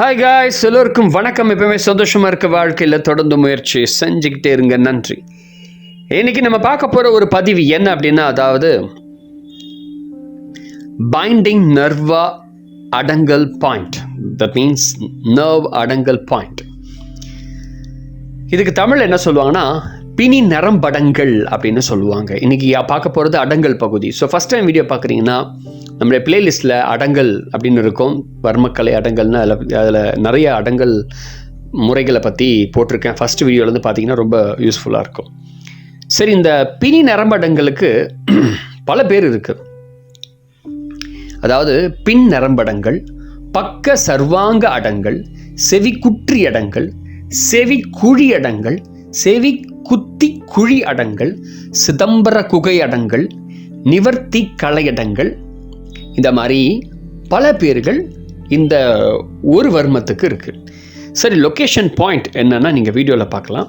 Hi guys எல்லோருக்கும் வணக்கம். எப்பவுமே சந்தோஷமாக இருக்க வாழ்க்கையில் தொடர்ந்து முயற்சி செஞ்சுக்கிட்டே இருங்க. நன்றி. இன்னைக்கு நம்ம பார்க்க போகிற ஒரு பதிவு என்ன அப்படின்னா அதாவது பைண்டிங் நர்வா அடங்கல் பாயிண்ட் தட் மீன்ஸ் நர்வ் அடங்கல் பாயிண்ட் இதுக்கு தமிழ் என்ன சொல்லுவாங்கன்னா பிணி நரம்படங்கள் அப்படின்னு சொல்லுவாங்க. இன்னைக்கு பார்க்க போகிறது அடங்கல் பகுதி. ஸோ ஃபஸ்ட் டைம் வீடியோ பார்க்குறீங்கன்னா நம்மளுடைய பிளேலிஸ்ட்டில் அடங்கல் அப்படின்னு இருக்கும். வர்மக்கலை அடங்கல்னு அதில் அதில் நிறைய அடங்கல் முறைகளை பற்றி போட்டிருக்கேன். ஃபஸ்ட் வீடியோலேருந்து பார்த்தீங்கன்னா ரொம்ப யூஸ்ஃபுல்லாக இருக்கும். சரி இந்த பிணி நரம்படங்களுக்கு பல பேர் இருக்குது அதாவது பின் நரம்படங்கள் பக்க சர்வாங்க அடங்கள் செவிக்குற்றி அடங்கள் செவி குழி அடங்கள் செவி குத்தி குழி அடங்கள் சிதம்பர குகை அடங்கள் நிவர்த்தி கலையடங்கள் இந்த மாதிரி பல பேர்கள் இந்த ஒரு வர்மத்துக்கு இருக்கு. சரி லொக்கேஷன் பாயிண்ட் என்னன்னா நீங்கள் வீடியோவில் பார்க்கலாம்.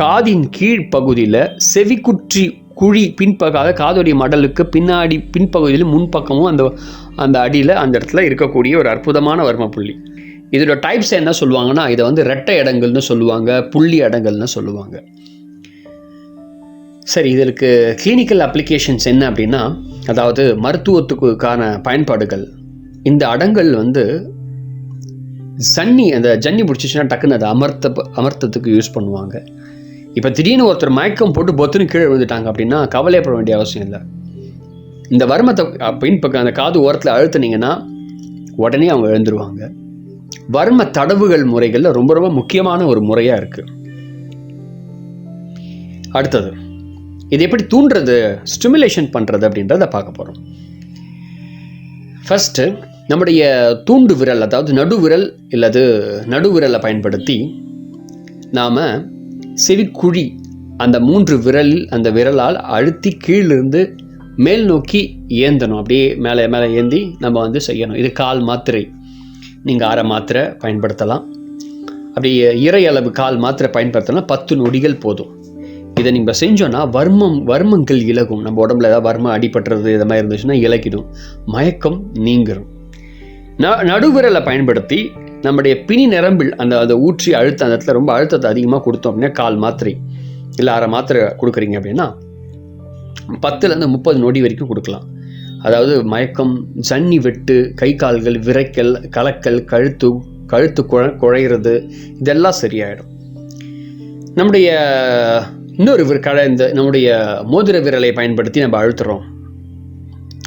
காதின் கீழ் பகுதியில் செவிக்குற்றி குழி பின்பகாத காதோடைய மடலுக்கு பின்னாடி பின்பகுதியில் முன்பக்கமும் அந்த அந்த அடியில் அந்த இடத்துல இருக்கக்கூடிய ஒரு அற்புதமான வர்ம புள்ளி. இதோட டைப்ஸ் என்ன சொல்லுவாங்கன்னா இதை வந்து ரெட்டை இடங்கள்னு சொல்லுவாங்க புள்ளி இடங்கள்னு சொல்லுவாங்க. சரி இதற்கு கிளினிக்கல் அப்ளிகேஷன்ஸ் என்ன அப்படின்னா அதாவது மருத்துவத்துக்கான பயன்பாடுகள். இந்த அடங்கல் வந்து சன்னி அந்த ஜன்னி பிடிச்சிச்சுன்னா டக்குன்னு அதை அமர்த்த அமர்த்தத்துக்கு யூஸ் பண்ணுவாங்க. இப்போ திடீர்னு ஒருத்தர் மயக்கம் போட்டு பொத்துன்னு கீழே விழுந்துட்டாங்க அப்படின்னா கவலைப்பட வேண்டிய அவசியம் இல்லை. இந்த வருமத்தை பின்பக்கம் அந்த காது ஓரத்தில் அழுத்துனீங்கன்னா உடனே அவங்க எழுந்துருவாங்க. வர்ம தடவுகள் முறைகளில் ரொம்ப ரொம்ப முக்கியமான ஒரு முறையாக இருக்குது அடுத்தது இது எப்படி தூண்டுறது ஸ்டிமுலேஷன் பண்ணுறது அப்படின்றத பார்க்க போகிறோம் ஃபஸ்ட்டு நம்முடைய தூண்டு விரல் அதாவது நடுவிரல் இல்லது நடுவிரலை பயன்படுத்தி நாம் செவிக்குழி அந்த மூன்று விரலில் அந்த விரலால் அழுத்தி கீழிருந்து மேல் நோக்கி ஏந்தணும். அப்படியே மேலே மேலே ஏந்தி நம்ம வந்து செய்யணும். இது கால் மாத்திரை. நீங்கள் அரை மாத்திரை பயன்படுத்தலாம். அப்படி இறை அளவு கால் மாத்திரை பயன்படுத்தலாம் பத்து நொடிகள் போதும். இதை நீங்கள் செஞ்சோன்னா வர்மம் வர்மங்கள் இலகும். நம்ம உடம்புல ஏதாவது வர்மம் அடிபட்டுறது இது மாதிரி இருந்துச்சுன்னா இலக்கிடும். மயக்கம் நீங்கிடும் ந நடுவிரலை பயன்படுத்தி நம்முடைய பிணி நரம்பில் அந்த அந்த ஊற்றி அழுத்த அந்த இடத்துல ரொம்ப அழுத்தத்தை அதிகமாக கொடுத்தோம் அப்படின்னா கால் மாத்திரை. இல்லை அரை மாத்திரை கொடுக்குறீங்க அப்படின்னா பத்துலேருந்து முப்பது நொடி வரைக்கும் கொடுக்கலாம். அதாவது மயக்கம் ஜன்னி வெட்டு கை கால்கள் விரைக்கல் கலக்கல் கழுத்து கழுத்து குழ குழையிறது இதெல்லாம் சரியாயிடும். நம்முடைய இன்னொரு விர- இந்த நம்முடைய மோதிர விரலை பயன்படுத்தி நம்ம அழுத்துறோம்.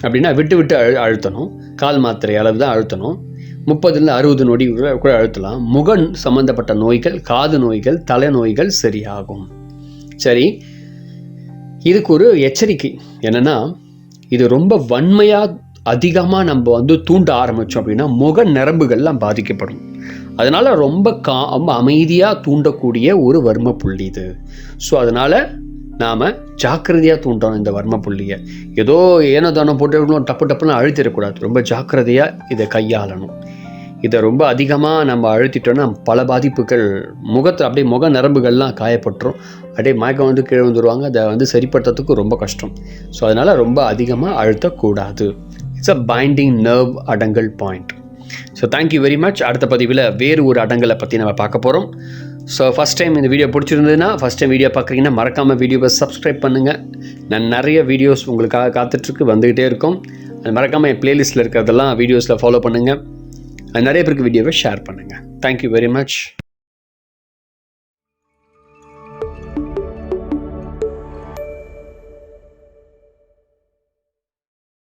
அப்படின்னா விட்டு விட்டு அழு அழுத்தணும். கால் மாத்திரை அளவு தான் அழுத்தணும். முப்பதுலேருந்து அறுபது நொடி கூட அழுத்தலாம். முகன் சம்பந்தப்பட்ட நோய்கள் காது நோய்கள் தலை நோய்கள் சரியாகும். சரி இதுக்கு ஒரு எச்சரிக்கை. என்னென்னா இது ரொம்ப வன்மையாக அதிகமாக நம்ம வந்து தூண்ட ஆரம்பித்தோம் அப்படின்னா முக நரம்புகள்லாம் பாதிக்கப்படும். அதனால் ரொம்ப கா ரொம்ப அமைதியாக தூண்டக்கூடிய ஒரு வர்ம புள்ளி இது. ஸோ அதனால் நாம் ஜாக்கிரதையாக தூண்டணும் இந்த வர்ம புள்ளியை ஏதோ ஏனோ தானோ போட்டு டப்பு டப்புன்னு அழுத்திடக்கூடாது. ரொம்ப ஜாக்கிரதையாக இதை கையாளணும். இதை ரொம்ப அதிகமாக நம்ம அழுத்திட்டோன்னா பல பாதிப்புகள் முகத்தில் அப்படியே முக நரம்புகள்லாம் காயப்பட்டுரும். அப்படியே மயக்கம் வந்து கீழே வந்துடுவாங்க அதை வந்து சரிப்படுத்துறதுக்கு ரொம்ப கஷ்டம். ஸோ அதனால் ரொம்ப அதிகமாக அழுத்தக்கூடாது. It's a binding nerve Adangal point so thank you very much அடுத்த பதிவில் வேறு ஒரு அடங்கலை பற்றி நம்ம பார்க்க போகிறோம் ஸோ ஃபஸ்ட் டைம் இந்த வீடியோ பிடிச்சிருந்ததுன்னா ஃபஸ்ட் டைம் வீடியோ பார்க்குறீங்கன்னா மறக்காமல் வீடியோவை சப்ஸ்கிரைப் பண்ணுங்கள் நான் நிறைய வீடியோஸ் உங்களுக்காக காத்துட்ருக்கு வந்துக்கிட்டே இருக்கும். அது மறக்காமல் என் பிளேலிஸ்ட்டில் இருக்கிறதெல்லாம் வீடியோஸில் ஃபாலோ பண்ணுங்கள் நிறைய பேருக்கு வீடியோவை ஷேர் பண்ணுங்கள் தேங்க்யூ வெரி மச்